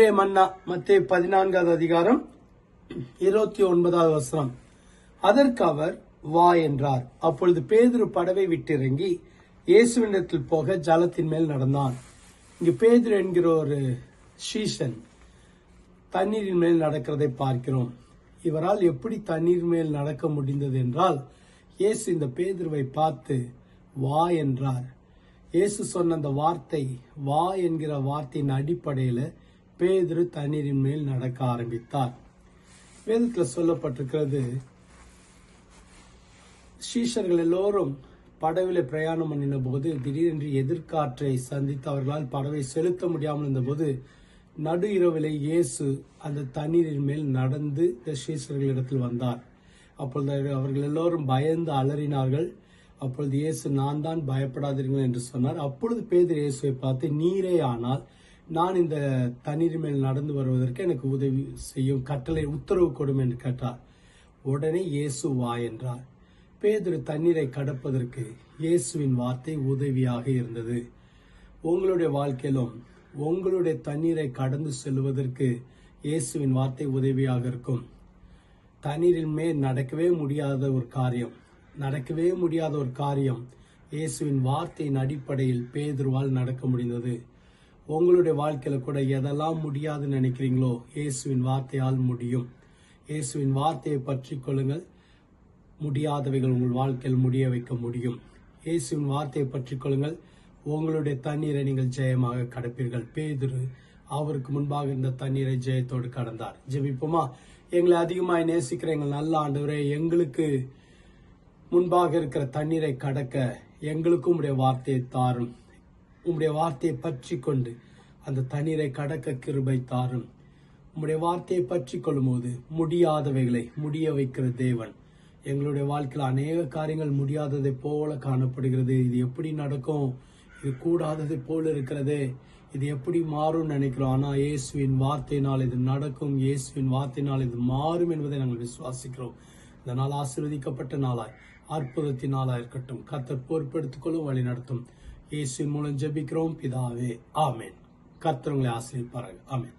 இன்றைய மன்னா மத்திய பதினான்காவது அதிகாரம் இருபத்தி ஒன்பதாவது வசனம். அதற்கு அவர் வா என்றார். அப்பொழுது பேதுரு படவை விட்டிறங்கி இயேசுவினிடத்தில் போக ஜலத்தின் மேல் நடந்தான். இங்கு பேதுரு என்கிற ஒரு ஷீஷன் தண்ணீரின் மேல் நடக்கிறதை பார்க்கிறோம். இவரால் எப்படி தண்ணீர் மேல் நடக்க முடிந்தது என்றால் இயேசு இந்த பேதுருவை பார்த்து வா என்றார். இயேசு சொன்ன அந்த வார்த்தை வா என்கிற வார்த்தையின் அடிப்படையில் பேதுரு தண்ணீரின் மேல் நடக்க ஆரம்பித்தார். வேதத்தில் சொல்லப்பட்டிருக்கிறது சீஷர்கள் எல்லோரும் படவில பிரயாணம் பண்ணின போது திடீரென்று எதிர்காற்றை சந்தித்து அவர்களால் படவை செலுத்த முடியாமல் இருந்தபோது நடு இரவிலே இயேசு அந்த தண்ணீரின் மேல் நடந்து இந்த சீஷர்களிடத்தில் வந்தார். அப்பொழுது அவர்கள் எல்லோரும் பயந்து அலறினார்கள். அப்பொழுது இயேசு நான் தான் பயப்படாதீர்கள் என்று சொன்னார். அப்பொழுது பேதர் இயேசுவை பார்த்து நீரே ஆனால் நான் இந்த தண்ணீர் மேல் நடந்து வருவதற்கு எனக்கு உதவி செய்யும் கட்டளை உத்தரவு கொடும் என்று கேட்டார். உடனே இயேசு வா என்றார். பேதுரு தண்ணீரை கடப்பதற்கு இயேசுவின் வார்த்தை உதவியாக இருந்தது. உங்களுடைய வாழ்க்கையிலும் உங்களுடைய தண்ணீரை கடந்து செல்வதற்கு இயேசுவின் வார்த்தை உதவியாக இருக்கும். தண்ணீரின் மேல் நடக்கவே முடியாத ஒரு காரியம் நடக்கவே முடியாத ஒரு காரியம் இயேசுவின் வார்த்தையின் அடிப்படையில் பேதுருவால் நடக்க முடிந்தது. உங்களுடைய வாழ்க்கையில கூட எதெல்லாம் முடியாதுன்னு நினைக்கிறீங்களோ இயேசுவின் வார்த்தையால் முடியும். இயேசுவின் வார்த்தையை பற்றி கொள்ளுங்கள். முடியாதவைகள் உங்கள் வாழ்க்கையில் முடிய வைக்க முடியும். இயேசுவின் வார்த்தையை பற்றி கொள்ளுங்கள். உங்களுடைய தண்ணீரை நீங்கள் ஜெயமாக கடப்பீர்கள். பேதுரு அவருக்கு முன்பாக இருந்த தண்ணீரை ஜெயத்தோடு கடந்தார். ஜெபிப்போமா? எங்களை அதிகமாக நேசிக்கிற எங்கள் நல்ல ஆண்டவரே எங்களுக்கு முன்பாக இருக்கிற தண்ணீரை கடக்க எங்களுக்கும் உடைய வார்த்தையை தாரும். உம்முடைய வார்த்தையை பற்றி கொண்டு அந்த தண்ணீரை கடக்க கிருபை தாரும். உம்முடைய வார்த்தையை பற்றி கொள்ளும்போது முடியாதவைகளை முடிய வைக்கிற தேவன். எங்களுடைய வாழ்க்கையில் அநேக காரியங்கள் முடியாததை போல காணப்படுகிறது. இது எப்படி நடக்கும்? இது கூடாதது போல இருக்கிறதே. இது எப்படி மாறும் நினைக்கிறோம். ஆனால் இயேசுவின் வார்த்தையினால் இது நடக்கும். இயேசுவின் வார்த்தையினால் இது மாறும் என்பதை நாங்கள் விசுவாசிக்கிறோம். இந்த நாள் ஆசீர்வதிக்கப்பட்ட நாளாய் அற்புதத்தின் நாளாக இருக்கட்டும். கத்தர் பொறுப்பெடுத்துக்கொள்ளும் வழி நடத்தும். இயேசுவின் மூலம் ஜெபிக்கிறோம் பிதாவே ஆமேன் கர்த்தவங்களை உங்களை ஆமேன்